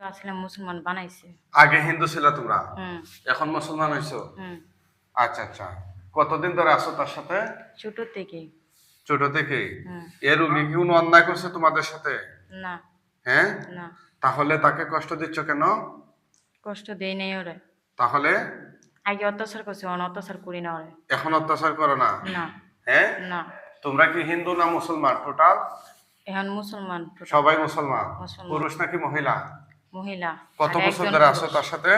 আসলে মুসলমান বানাইছে। আগে হিন্দু ছিল তোমরা? এখন মুসলমান হইছো? আচ্ছা আচ্ছা। কতদিন ধরে আছো তার সাথে? ছোট থেকে। ছোট থেকে? এর রুগী কি কোনো অন্যায় করছে তোমাদের সাথে? না। হ্যাঁ? না। তাহলে তাকে কষ্ট দিচ্ছ কেন? কষ্ট দেই নাই ওরে। তাহলে? আগে অত্যাচার করছে অন অত্যাচার করি না ওরে। এখন অত্যাচার করো না? না। হ্যাঁ? না। তোমরা কি হিন্দু না মুসলমান টোটাল? এখন মুসলমান সবাই মুসলমান? মুসলমান। পুরুষ নাকি মহিলা? মহিলা। কত বছর ধরে আছো তার সাথে?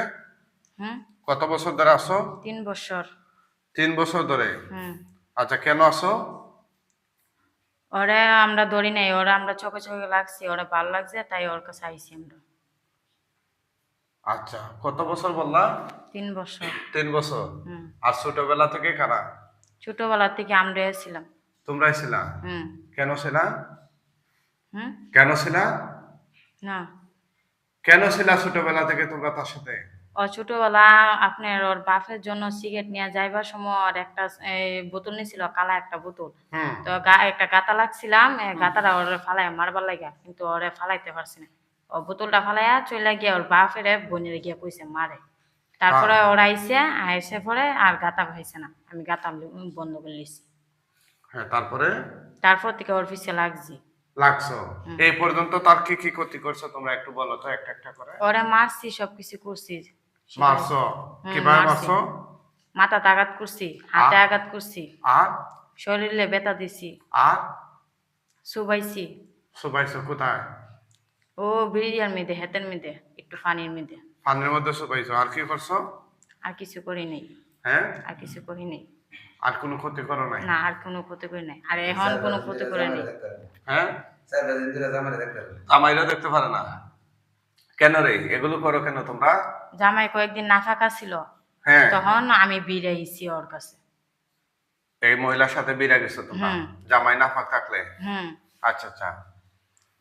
হুম? কত বছর ধরে আছো? তিন বছর। তিন বছর ধরে? হুম। আচ্ছা কেন আছো? ওরে আমরা ধরি নাই ওরা আমরা চোখে চোখে লাগছি ওরা ভালো লাগছে তাই ওর কাছে আইছি আমরা। আচ্ছা কত বছর বললা? তিন বছর। তিন বছর। হুম। আর ছোটবেলা থেকে কারা? ছোটবেলা থেকে আমরা এসেছিলাম। তোমরাই ছিলা? হুম। কেন ছিলা? কেন ছিলা? না। কেন ছিলা ছোটবেলা থেকে তোমরা তার সাথে? ও ছোটবেলা আপনার ওর বাপের জন্য সিগারেট নিয়ে যাইবার সময় ওর একটা বোতল নিয়েছিল কালা একটা বোতল। তো একটা গাতা লাগছিলাম গাতাটা ওরে ফালাই মারবার লাগা কিন্তু ওরে ফালাইতে পারছি না। ও বোতলটা ফালাইয়া চলে গিয়ে ওর বাপের বোনের গিয়ে কইছে মারে। তারপরে ওরা আইসে আইসে পরে আর গাতা ভাইছে না। আমি গাতা বন্ধ করে লিছি হ্যাঁ তারপরে? তারপর থেকে ওর পিছিয়ে লাগছি। লাগছো? এই পর্যন্ত তার কি কি ক্ষতি করছ তোমরা একটু বলো তো একটা একটা করে? ওরে মারছি সবকিছু করছি। মারছো? কীভাবে মারছো। মাথাতে আঘাত করছি হাতে আঘাত করছি। আর? শরীরে ব্যথা দিছি। আর? সুবাইছি সুবাইছো কোথায়? ও বিড়িয়ার মেয়েদে হেতের মেয়েদে একটু পানির মেয়েদে পানির মধ্যে সুবাইছো আর কি করছ? আর কিছু করি নেই। হ্যাঁ? আর কিছু করি নেই। আর কোনো ক্ষতি করো নাই? না আর কোনো ক্ষতি করি নাই। আর এখন কোনো ক্ষতি করে নেই। হ্যাঁ? জামাইরা দেখতে পারে না। কেন রে? এগুলো করো কেন তোমরা? জামাই কয়েকদিন নাফাকা ছিল। হ্যাঁ। তখন আমি বিড়াইছি ওর কাছে। এই মহিলার সাথে বিরা গেছো তোমরা? জামাই না ফাঁক থাকলে? হুম। আচ্ছা আচ্ছা।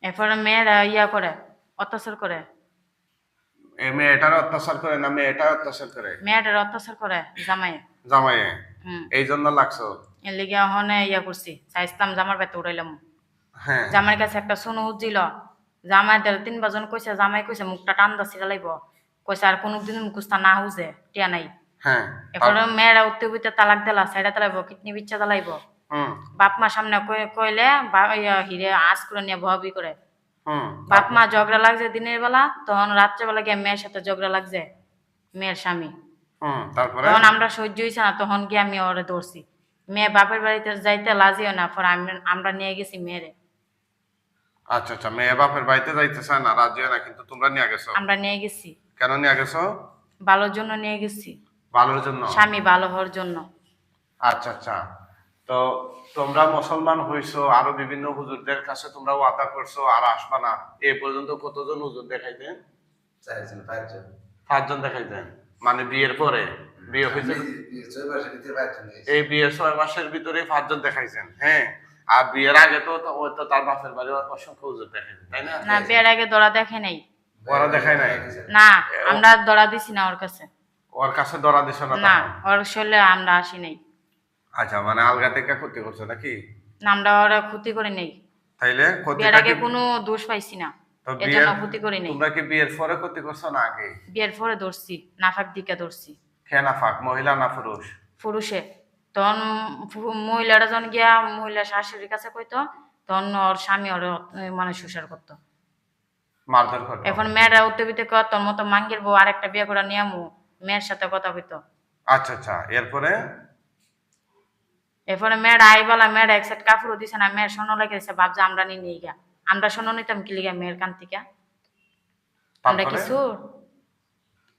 এরপরে মেয়েরা ইয়া করে অত্যাচার করে। এই মেয়েটার অত্যাচার করে না? মেয়েটার অত্যাচার করে? মেয়েটার অত্যাচার করে জামাই জামাইয়ে? হুম এই জন্য লাগছো? এর লিগে হনে ইয়া করছি চাইছিলাম জামার বেতে উড়াইলাম হ্যাঁ। জামাইয়ের কাছে একটা সোনো উজ্জিল জামাই দেড় তিন বাজন কইছে জামাই কইছে মুখটা টান্দা ছিঁড়া লাগব কইছে আর কোনোদিন মুখস্থা না হুজে টিয়া নাই। হ্যাঁ। এরপরে মেয়েরা উঠতে উঠতে তালাক দিলা সাইডা তালাইব কিডনি বিচ্ছা তালাইব হুম। বাপ মা সামনে কই- কইলে বা- হিরে আঁচ করে নিয়ে ভবি করে। হুম। বাপ মা ঝগড়া লাগছে দিনের বেলা তখন রাত্রেবেলা গিয়ে মেয়ের সাথে ঝগড়া লাগছে মেয়ের স্বামী। তারপরে? তখন আমরা সহ্য হয়েছে না তখন গিয়ে আমি ওরে ধরছি। মেয়ে বাপের বাড়িতে যাইতে লাজিও না পরে আমি- আমরা নিয়ে গেছি মেয়েরে। আচ্ছা আচ্ছা মেয়ে বাপের বাড়িতে যাইতে চায় না রাজি না কিন্তু তোমরা নিয়ে গেছো? আমরা নিয়ে গেছি। কেন নিয়ে গেছো? ভালোর জন্য নিয়ে গেছি। ভালোর জন্য? স্বামী ভালো হওয়ার জন্য। আচ্ছা আচ্ছা তো তোমরা মুসলমান হইছো আরও বিভিন্ন হুজুরদের কাছে তোমরা ওয়াদা করছ আর আসবা না। এই পর্যন্ত কতজন হুজুর দেখাইতেন? চারজন পাঁচজন। পাঁচজন দেখাইতেন? মানে বিয়ের পরে? বিয়ে হয়েছে? ছয় মাসের ভিতরে পাঁচজন গেছে। এই বিয়ের ছয় মাসের ভিতরে পাঁচজন দেখাইছেন হ্যাঁ? আর বিয়ের আগে তো তো- ওই তো তার বাপের বাড়ি অসংখ্য হুজুর দেখাইছেন তাই না? না বিয়ের আগে দড়া দেখে নাই। ওরা দেখায় নাই? না আমরা দড়া দিছি না ওর কাছে। ওর কাছে দিছ না না ওর শরীরে আমরা আসি নাই। আচ্ছা মানে আলগা থেকে ক্ষতি করছ নাকি? না আমরা ওরা ক্ষতি করে নেই। তাইলে বিয়ের ক্ষতিটা আগে কোনো দোষ পাইছি না। তো এর বিয়ের জন্য করি নাই। তোমরা কি বিয়ের পরে ক্ষতি করছ না আগে? বিয়ের পরে ধরছি নাফাক দিকে ধরছি। খেয়ে না মহিলা না পুরুষ? পুরুষে। তখন পু- যখন গিয়া মহিলা শাশুড়ির কাছে কইতো তখন ওর স্বামী ওর মানে সুসার করতো। মারধর করতো? এখন মেয়েরা কর তোর মতো মাঙ্গের বউ আরেকটা বিয়ে করা নিয়মু মেয়ের সাথে কথা কইতো আচ্ছা আচ্ছা। এরপরে? এরপরে মেয়েরা আইবালা মেয়েরা এক সেট কাপড় দিছে না মেয়ের সোনো লেগে দিছে ভাবছে আমরা নিয়ে নিয়ে গা আমরা সোনো নিতাম কি লিগা মেয়ের কান থেকে? আমরা কিছু?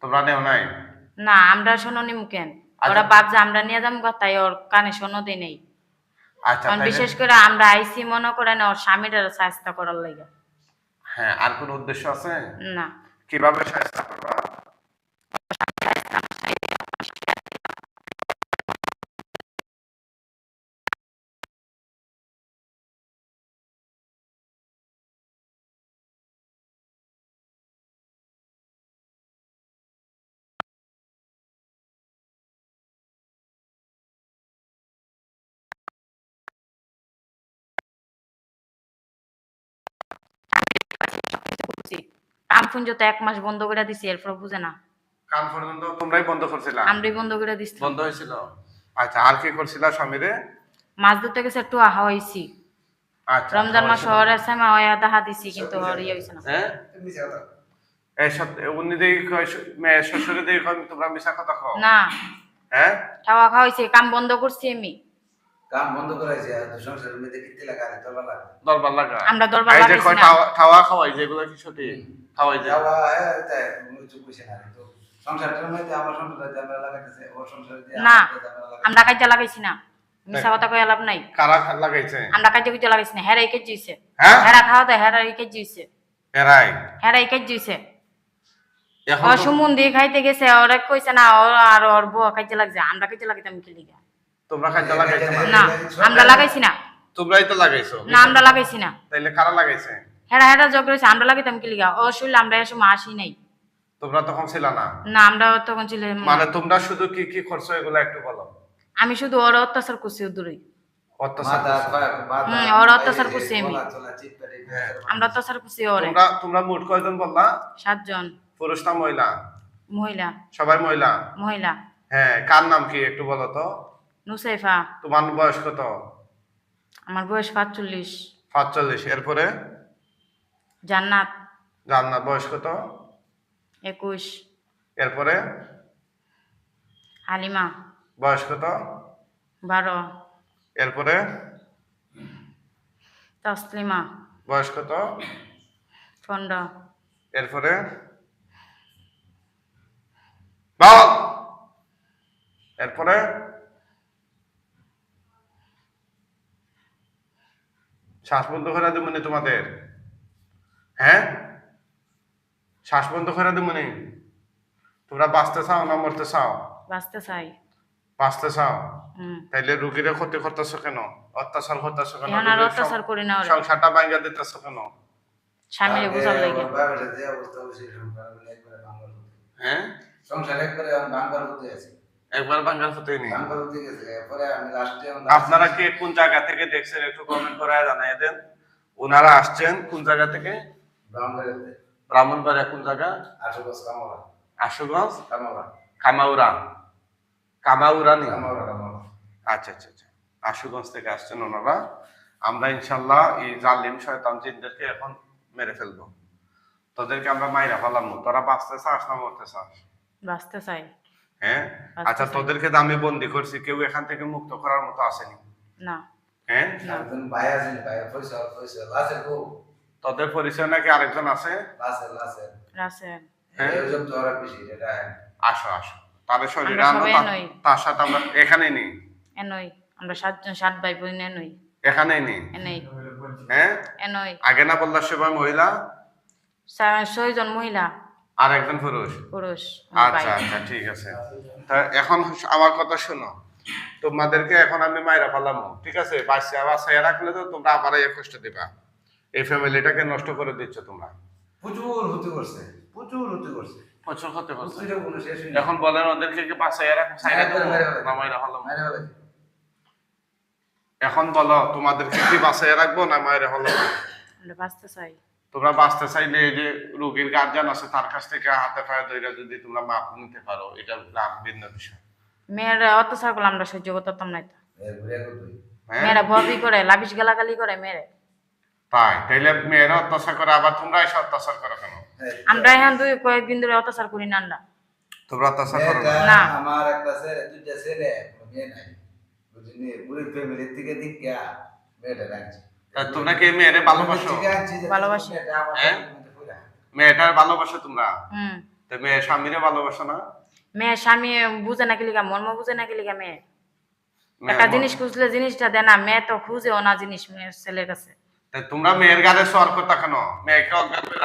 তোমরা নেও নাই? না আমরা সোনো নিমু কেন আচ্ছা। ওরা ভাবছে আমরা নিয়ে গা, তাই ওর কানে সোনো দিই নেই। আচ্ছা বিশেষ করে আমরা আইসি মনে করেন ওর স্বামীর চেষ্টা করার লাগে। হ্যাঁ আর কোন উদ্দেশ্য আছে? না। কীভাবে সাহায্য করবা? করছি। কাম পুঞ্জ তো এক মাস বন্ধ করে দিছি এরপর বুঝে না। কান পর্যন্ত তোমরাই বন্ধ করছিলা? আমরাই বন্ধ করে দিছি। বন্ধ হয়েছিল। আচ্ছা আর কি করছিলা স্বামীরে? মাছ ধরতে গেছে একটু আহা হয়েছি। আচ্ছা রমজান মাস। হওয়ার সময় হয়ে দেখা দিছি কিন্তু আর ইয়ে হয়েছে না। হ্যাঁ? এই সত্য- উনি শ- মেয়ে শ্বশুরে দেখি তোমরা মিশা কথা কও? না। হ্যাঁ? খাওয়া খাওয়াইছে কাম বন্ধ করছি আমি। কাম বন্ধ করাইছে আর তো সংসারের মধ্যে কিতে লাগা আর তোলা লাগা। দরবার লাগা? আমরা দরবার এই যে কয় খাওয়া- খাওয়া খাওয়াই যেগুলো কি সত্যি? খাওয়াই যায় যাওয়া হ্যাঁ তাই কিছু কইছে না তো সংসারটার মধ্যে আমার সংসারে আমরা লাগাইতেছে ওর সংসারে দিয়ে না আমরা কাজে লাগাইছি না। মিশা কথা কয়ে লাভ নাই। কারা লাগাইছে? আমরা কাজে কুজে লাগাইছি না হেরা ইকেজ জুইছে হ্যাঁ? হেরা খাওয়া দেয় হেরা ইকেজ জুইছে এরাই হেরা ইকেজ জুইছে এখন ও তো- খাইতে গেছে ওরা কইছে না ওর আর ওর বউ কাজে লাগছে আমরা কাজে লাগাইতাম কি লিগা? তোমরা খাদ্য লাগাইছো না? আমরা লাগাইছি না। তোমরাই তো লাগাইছো। না আমরা লাগাইছি না। তাইলে কারা লাগাইছে? হেরা হেরা জগ রয়েছে আমরা লাগাইতাম কি লিগা? ও শুনলে আমরা এসব আসি নাই। তোমরা তখন ছিল না? না আমরা তখন ছিল মানে তোমরা শুধু কি কি করছ এগুলো একটু বলো। আমি শুধু ওর অত্যাচার করছি দূরে ওর অত্যাচার করছি আমি। হ্যাঁ। আমরা অত্যাচার করছি ওরে। তোমরা তোমরা মোট কয়জন বললা? সাতজন। পুরুষ না মহিলা? মহিলা। সবাই মহিলা? মহিলা। হ্যাঁ কার নাম কি একটু বলো তো? নুসাইফা। তোমার বয়স কত? আমার বয়স পাঁচচল্লিশ পাঁচচল্লিশ এরপরে? জান্নাত। জান্নার বয়স কত? একুশ। এরপরে? হালিমা। বয়স কত? বারো। এরপরে? তসলিমা। বয়স কত? পনেরো। এরপরে? এরপরে? শ্বাস বন্ধ করে দেবনি তোমাদের। হ্যাঁ? শ্বাস বন্ধ করে দেবনি তোমরা বাঁচতে চাও না মরতে চাও? বাঁচতে চাই। বাঁচতে চাও? তাইলে রুগীরা ক্ষতি করতেছো কেন? অত্যাচার করতেছো কেন? অত্যাচার করি না সংসারটা ভাঙ্গা দিতেছো কেন? স্বামীরে বুঝার লাগে। মানে। হ্যাঁ? সংসার একবারে ভাঙবার হতে আছে একবার হতেই নেই আপনারা কি কোন জায়গা থেকে দেখছেন? একটু কমেন্ট করে জানাই দেন। ওনারা আসছেন কোন জায়গা থেকে? ব্রাহ্মণবাড়িয়া কোন জায়গা? আশুগঞ্জ কামাউরা কামাউরা আচ্ছা আচ্ছা আচ্ছা। আশুগঞ্জ থেকে আসছেন ওনারা। আমরা ইনশাল্লাহ এই জালিম শয়তান জিনদেরকে এখন মেরে ফেলব। তোদেরকে আমরা মাইরা ফেলাম। তোরা বাঁচতে চাস না মরতে চাস? বাঁচতে চাই। হ্যাঁ? আচ্ছা চাই। তোদেরকে তো আমি বন্দি করছি কেউ এখান থেকে মুক্ত করার মতো আসেনি। না। হ্যাঁ? তোদের পরিচয় নাকি আরেকজন আছে? হ্যাঁ। আসো আসো। তাদের শরীরে সবাই। তার সাথে আমরা এখানেই নেই। এনই। আমরা সাতজন সাত ভাই বোন এনই। এখানেই নেই। এনই। হ্যাঁ? এনই। আগে না বললার সময় মহিলা? ছয়জন মহিলা। আর একজন পুরুষ? পুরুষ আচ্ছা আচ্ছা ঠিক আছে। তা এখন আমার কথা শোনো। তোমাদেরকে এখন আমি মাইরা ফেলাম ঠিক আছে? বাচ্চা বাচ্চা রাখলে তো তোমরা আবার এই কষ্ট দিবা। এই ফ্যামিলিটাকে নষ্ট করে দিচ্ছ তোমরা। প্রচুর হতে করছে প্রচুর হতে করছে। প্রচুর এখন বলেন ওদেরকে কি বাচ্চা রাখো সাইডে না মাইরা ফেলাম। এখন বলো তোমাদেরকে কি বাঁচাইয়া রাখব না মায়ের হলো আমরা বাঁচতে চাই। তোমরা বাঁচতে চাইলে এই যে রোগীর গার্জিয়ান আছে তার কাছ থেকে হাতে পায়ে ধরে যদি তোমরা মাপ নিতে পারো এটা লাভ ভিন্ন বিষয়। মেয়েরা অত্যাচার করলে আমরা সহ্য করতাম না হ্যাঁ। মেয়েরা ভবি করে লাভিস গালাগালি করে মেরে তাই তাইলে মেয়েরা অত্যাচার করে আবার তোমরা এসে অত্যাচার করো কেন? আমরা এখন দুই কয়েকদিন ধরে অত্যাচার করি না আমরা। তোমরা অত্যাচার করো না। আমার একটা ছেলে দুইটা ছেলে মেয়ে নাই। বুঝলি? বুড়ি ফ্যামিলির থেকে দীক্ষা মেয়েটা রাখছি। তোমরা কি মেয়েরে ভালোবাসো? ভালোবাসি। হ্যাঁ? মেয়েটার ভালোবাসো তোমরা? তো মেয়ে স্বামীরে ভালোবাসো না? মেয়ে স্বামী বুঝে না কিলিকা মর্ম বুঝে না কিলিকা মেয়ে। মেয়ে একটা জিনিস খুঁজলে জিনিসটা দেয় না মেয়ে তো খুঁজে না জিনিস মেয়ের ছেলের কাছে। তোমরা মেয়ের গাড়ে সর কথা কেন? মেয়েকে অজ্ঞান করে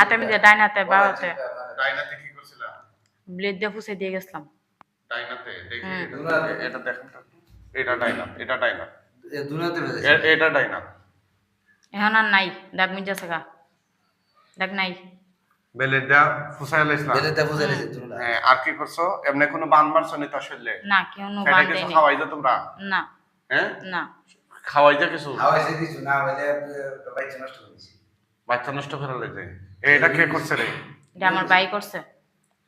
হাতে মিলে ডাইন হাতে। বাবাতে ডাইনাতে কি করছিলা ব্লেড দিয়ে ফুসে দিয়ে গেছিলাম। ডাইনাতে দেখি এটা- দেখেন এটা ডাইনা এটা ডাইনা। এ দুনাতে বেজেছে এ- এটা ডাইনা। এখন আর নাই। দাগ মিঞ্জাছে গা। দাগ নাই। বেলেটা ফুসাই লাইছিলাম বেলেতে বুঝে গেছে হ্যাঁ আর কি করছ? এমনি কোনো বান মারছো নি তার শরীরে না কেউ বান খাওয়াই যা তোমরা? না। হ্যাঁ? না। খাওয়াই কিছু? হাওয়াইছে কিছু না হইলে বাইচে নষ্ট করেছি বাচ্চা নষ্ট করে লাইছে? এটা কে করছে রে? এটা আমার বাই করছে।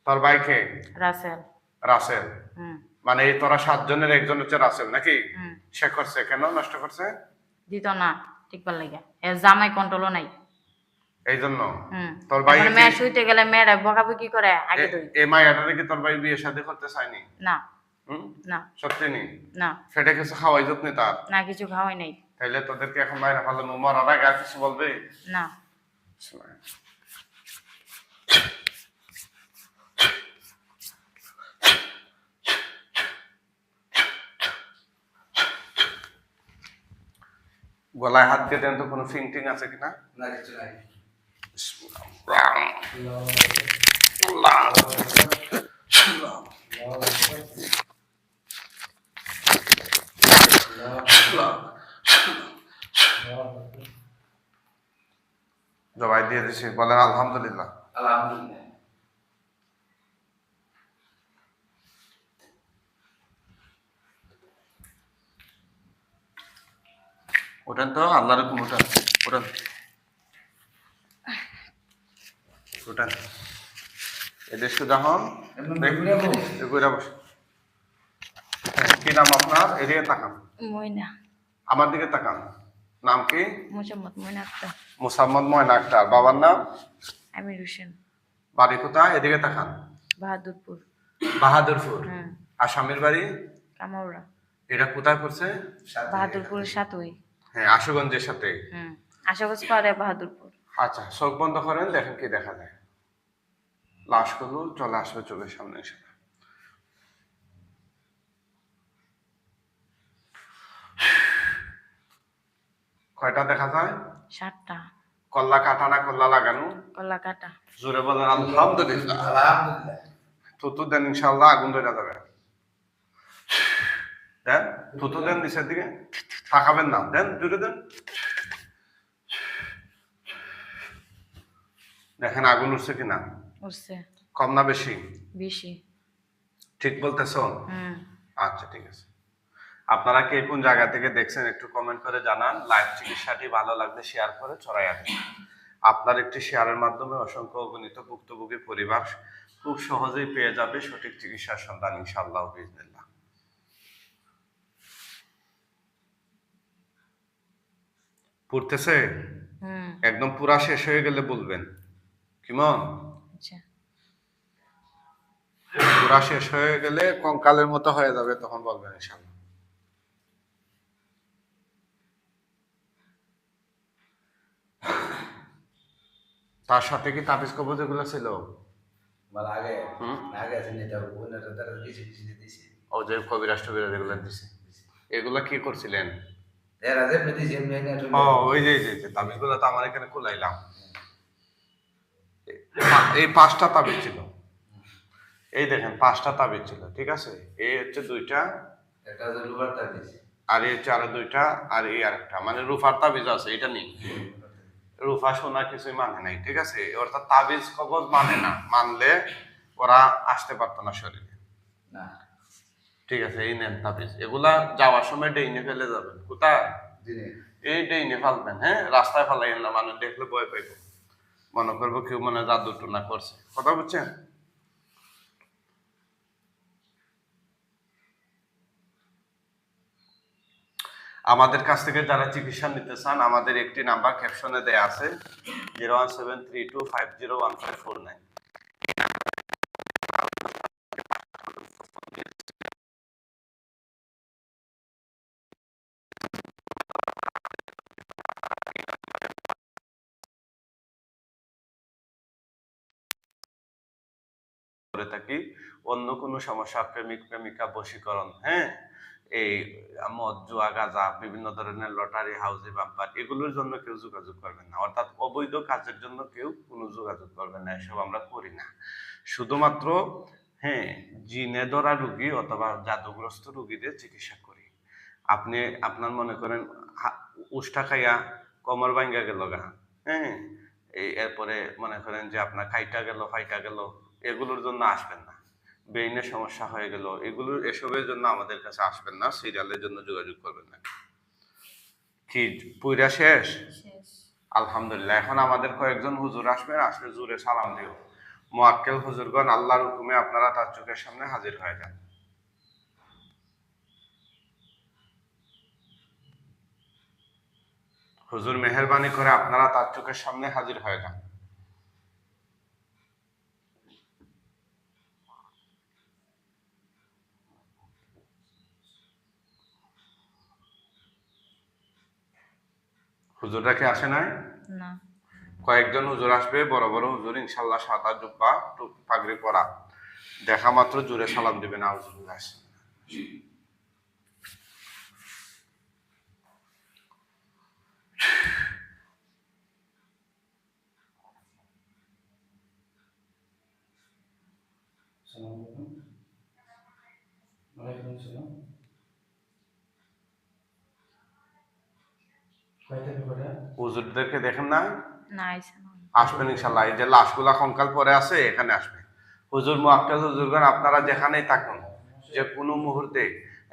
তোর বাইকে রাসেল। রাসেল? মানে এই তোরা সাতজনের একজন হচ্ছে রাসেল নাকি? সে করছে কেন নষ্ট করছে? দিত না টিকবার লাগে। এর জামাই কন্ট্রোলও নাই। এই জন্য তোর ভাই মেয়ে শুইতে গেলে মেয়েরা বকাবকি করে আগে তুই এই মায়াটারে কি তোর ভাই বিয়ে শাদী করতে চায়নি? না। হুম? না। সত্যি নি? না। সেটা কিছু খাওয়াই যত্নি তার? না কিছু খাওয়াই নাই। তাইলে তোদেরকে এখন মায়েরা ভালো মরার আগে আর কিছু বলবে? না। গলায় হাত দিয়ে দেন তো কোনো ফিংটিং আছে কিনা? জবাই দিয়ে দিছি বলেন আলহামদুলিল্লাহ। আলহামদুলিল্লাহ। ওঠেন তো আল্লাহ রকম ওঠেন ওঠেন ওঠেন এদের সুদা হন কি নাম আপনার? এদিকে তাকান। ময়না। আমার দিকে তাকান। নাম কি? মোসাম্মদ ময়না আক্তার। মুসাম্মদ ময়না আক্তার। বাবার নাম? আমির হোসেন। বাড়ি কোথায়? এদিকে তাকান। বাহাদুরপুর। বাহাদুরপুর। আর স্বামীর বাড়ি? কামাউরা এটা কোথায় পড়ছে? সাথে বাহাদুরপুর সাতই। হ্যাঁ আশুগঞ্জের সাথে। হুম আশাগঞ্জ পারে বাহাদুরপুর। আচ্ছা চোখ বন্ধ করেন দেখেন কি দেখা যায়। লাশগুলো চলে আসবে চোখের সামনে এসে। কয়টা দেখা যায়? সাতটা। কল্লা কাটা না কল্লা লাগানো? কলা কাটা। জোরে বলেন আলহামদুলিল্লাহ। আলহামদুলিল্লাহ। থুতু দেন ইনশাল্লাহ আগুন ধরে যাবে। দেন থুতু দেন নিচের দিকে তাকাবেন না। দেন জোরে দেন। দেখেন আগুন উঠছে কিনা? উঠছে। কম না বেশি? বেশি। ঠিক বলতেছ? আচ্ছা ঠিক আছে। আপনারা কে কোন জায়গা থেকে দেখছেন একটু কমেন্ট করে জানান। লাইভ চিকিৎসাটি ভালো লাগলে শেয়ার করে ছড়াইয়া দিন। আপনার একটি শেয়ারের মাধ্যমে অসংখ্য অগণিত ভুক্তভোগী পরিবার খুব সহজেই পেয়ে যাবে সঠিক চিকিৎসার সন্ধান ইনশাআল্লাহ বিজনেল্লাহ পড়তেছে? একদম পুরা শেষ হয়ে গেলে বলবেন। কিমন? আচ্ছা। পুরা শেষ হয়ে গেলে কঙ্কালের মতো হয়ে যাবে তখন বলবেন ইনশাআল্লাহ তার সাথে কি তাবিজ কবজ এগুলো ছিল? আগে আগে ও যে এগুলো দিছে। এগুলো কি করছিলেন? ওই যে যে তাবিজগুলো তো আমার এখানে খোলাইলাম। এই পাঁচটা তাবিজ ছিল। এই দেখেন পাঁচটা তাবিজ ছিল ঠিক আছে? এই হচ্ছে দুইটা একটা যে লুবার তার দিয়েছে আর এই হচ্ছে আরও দুইটা আর এই আরেকটা। মানে রুফার তাবিজ আছে এটা নেই। রুফা সোনা কিছুই মানে নাই ঠিক আছে? অর্থাৎ তাবিজ কবজ মানে না। মানলে ওরা আসতে পারতো না শরীরে। না। ঠিক আছে এই নেন তাবিজ। এগুলা যাওয়ার সময় ডেইনে ফেলে যাবেন। কোথায় এই ডেইনে ফেলবেন হ্যাঁ? রাস্তায় ফেলাইন না মানুষ দেখলে ভয় পাইব। মনে করব কেউ মানে জাদু টুনা করছে। কথা বুঝছেন? আমাদের কাছ থেকে যারা চিকিৎসা নিতে চান আমাদের একটি নাম্বার ক্যাপশনে দেয়া আছে zero one seven three two five zero one five four nine. অন্য কোনো সমস্যা, প্রেমিক, প্রেমিকা বশীকরণ হ্যাঁ? এই মদ, জুয়া, গাঁজা, বিভিন্ন ধরনের লটারি, হাউজি, বাম্পার, এগুলোর জন্য কেউ যোগাযোগ করবেন না। অর্থাৎ অবৈধ কাজের জন্য কেউ কোনো যোগাযোগ করবেন না, এসব আমরা করি না। শুধুমাত্র হ্যাঁ জিনে ধরা রুগী অথবা জাদুগ্রস্ত রুগীদের চিকিৎসা করি। আপনি, আপনার মনে করেন উষ্টা খাইয়া কমর ভাঙ্গা গেল গা হ্যাঁ? এরপরে মনে করেন যে আপনার খাইটা গেল, ফাইটা গেল, এগুলোর জন্য আসবেন না। ব্রেইনের সমস্যা হয়ে গেল। এগুলো এসবের জন্য আমাদের কাছে আসবেন না সিরিয়ালের জন্য যোগাযোগ করবেন না। কি পুইরা শেষ? শেষ। আলহামদুলিল্লাহ এখন আমাদের কয়েকজন হুজুর আসবেন আসলে জুরে সালাম দিও। মোয়াক্কেল হুজুরগণ আল্লাহর হুকুমে আপনারা তার চোখের সামনে হাজির হয়ে যান। হুজুর মেহরবানি করে আপনারা তার চোখের সামনে হাজির হয়ে যান। হুজুররা কি আসে নাই? না। কয়েকজন হুজুর আসবে বড় বড় হুজুর ইনশাল্লাহ সাদা জুব্বা টুপ পাগড়ি পরা। দেখা মাত্র জুড়ে সালাম দিবেন আউজুবিল্লাহ হুজুরদেরকে দেখেন না না? আইসা না। আসবেন ইনশাল্লাহ এই যে লাশগুলা কঙ্কাল পরে আছে এখানে আসবে। হুজুর মুআক্কাল হুজুরগণ আপনারা যেখানেই থাকুন যে কোনো মুহূর্তে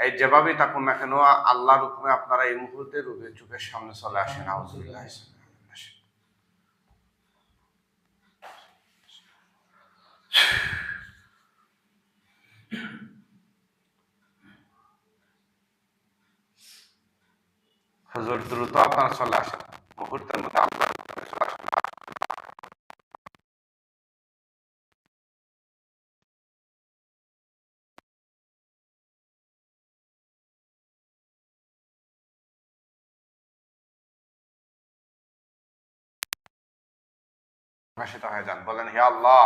এই যেভাবেই থাকুন না কেন আল্লাহর হুকুমে আপনারা এই মুহূর্তে রোগীর চোখের সামনে চলে আসেন। আউজুবিল্লাহ হুজুর দ্রুত আপনারা চলে আসেন মুহূর্তের মধ্যে আল্লাহর হুকুমে চলে আসেন প্রকাশিত হয়ে যান বলেন হে আল্লাহ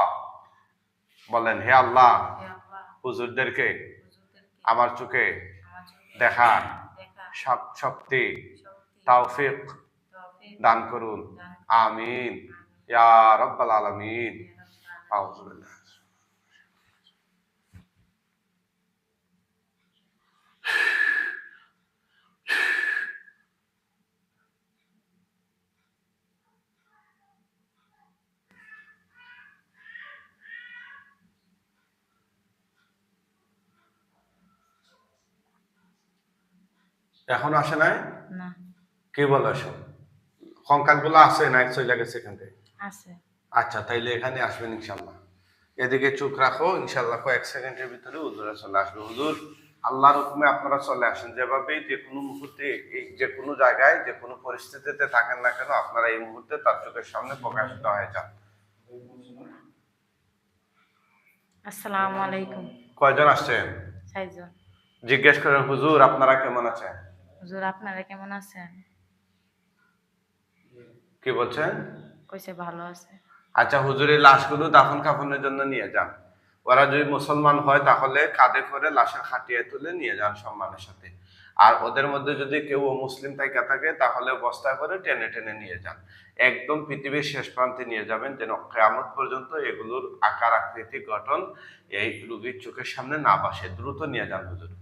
বলেন হে আল্লাহ হে আল্লাহ, হুজুরদেরকে হুজুরদেরকে আমার চোখে আমার চোখে দেখা দেখা সব- শক্তি তাওফিক তৌফিক দান করুন। আমিন। ইয়া রাব্বাল আলামিন। আউযু এখন আসে নাই? না। কি বলো সব কঙ্কালগুলো আছে নাই চলে গেছে এখান থেকে? আছে। আচ্ছা তাইলে এখানে আসবেন ইনশাল্লাহ। এদিকে চোখ রাখো ইনশাল্লাহ কয়েক সেকেন্ডের ভিতরে হুজুরা চলে আসবে। হুজুর আল্লাহর হুকুমে আপনারা চলে আসেন। যেভাবেই যে কোনো মুহূর্তে যে কোনো জায়গায় যে কোনো পরিস্থিতিতে থাকেন না কেন আপনারা এই মুহূর্তে তার চোখের সামনে প্রকাশিত হয়ে যান। আসসালামু আলাইকুম। কয়জন আসছেন? জিজ্ঞেস করেন হুজুর আপনারা কেমন আছেন? হুজুর আপনারা কেমন আছেন? কি বলছেন? কইছে ভালো আছে। আচ্ছা হুজুরের লাশগুলো দাফন কাফনের জন্য নিয়ে যান। ওরা যদি মুসলমান হয় তাহলে কাঁধে করে লাশের খাটিয়ে তুলে নিয়ে যান সম্মানের সাথে। আর ওদের মধ্যে যদি কেউ মুসলিম তাইকা থাকে তাহলে বস্তা করে টেনে টেনে নিয়ে যান। একদম পৃথিবীর শেষ প্রান্তে নিয়ে যাবেন যেন কেয়ামত পর্যন্ত এগুলোর আকার আকৃতি গঠন এই রুগীর চোখের সামনে না বাসে দ্রুত নিয়ে যান হুজুর।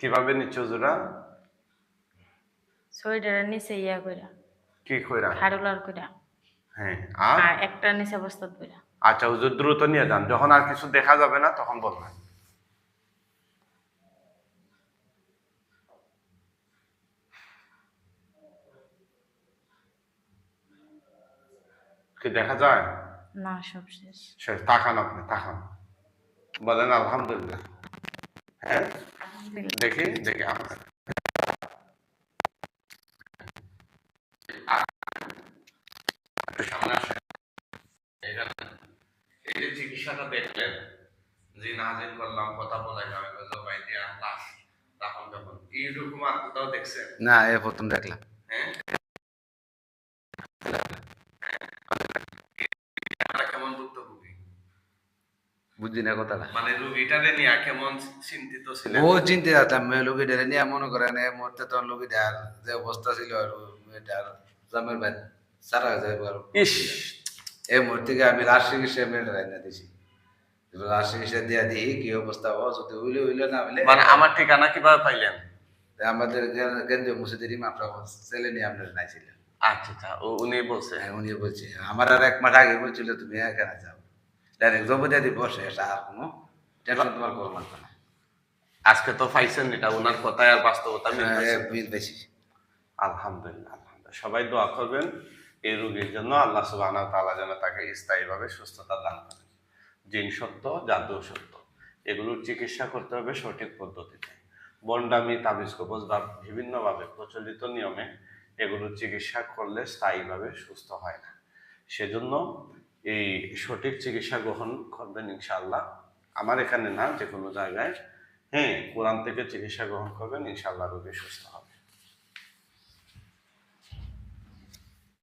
কীভাবে নিচ্ছে হুজুরা শরীরের নিচে ইয়া কইরা। কি কইরা? হাড়ুলার কইরা। হ্যাঁ আর? আর একটা নিচে বস্তাত কইরা। আচ্ছা হুজুর দ্রুত নিয়ে যান। যখন আর কিছু দেখা যাবে না তখন বলবেন। কি দেখা যায়? না সব শেষ। শেষ তাকান আপনি তাকান। বলেন আলহামদুলিল্লাহ। হ্যাঁ? দেখি দেখি। এই যে চিকিৎসাটা যে কথা যাবে এইরকম আত্মতাও দেখছেন? না এ প্রথম দেখলাম হ্যাঁ আমরা কেমন ভুক্তভোগী না কথাটা। মানে রুগীটারে নিয়ে কেমন চিন্তিত ও নিয়ে মনে করেন এই মুহূর্তে যে অবস্থা ছিল আর মেয়েটার জামের ভাই সারা যায় ইস। এই মুহূর্তে আমি রাজ চিকিৎসা মেয়েটা রান্না দিছি। এবার চিকিৎসা দিয়া দিই কি অবস্থা ও যদি হইলে হইলে না হইলে মানে আমার ঠিকানা কীভাবে পাইলেন? আমাদের কেন্দ্রীয় মসজিদের ইমাম ছেলে নিয়ে আপনার নাই ছিলেন। আচ্ছা আচ্ছা ও উনি বলছে। হ্যাঁ, উনি বলছে। আমার আর এক মাস আগে বলছিল তুমি এখানে যাও। ডাইরেক্ট জবদিয়া দিব শেষ আর কোনো টেনশন তোমার করো লাগবে না। আজকে তো পাইছেন এটা ওনার কথায় আর বাস্তবতা মিল হ্যাঁ, বেশি আলহামদুলিল্লাহ আলহামদুলিল্লাহ। সবাই দোয়া করবেন এই রোগীর জন্য আল্লাহ সুবহানাহু ওয়া তাআলা যেন তাকে স্থায়ীভাবে সুস্থতা দান করেন জিন সত্য জাদু সত্য এগুলোর চিকিৎসা করতে হবে সঠিক পদ্ধতিতে। বন্ডামি তাবিজ কবজ বা বিভিন্নভাবে প্রচলিত নিয়মে এগুলোর চিকিৎসা করলে স্থায়ীভাবে সুস্থ হয় না। সেজন্য এই সঠিক চিকিৎসা গ্রহণ করবেন ইনশাল্লাহ আমার এখানে না যে কোনো জায়গায় হ্যাঁ কোরআন থেকে চিকিৎসা গ্রহণ করবেন ইনশাল্লাহ রোগী সুস্থ হবে।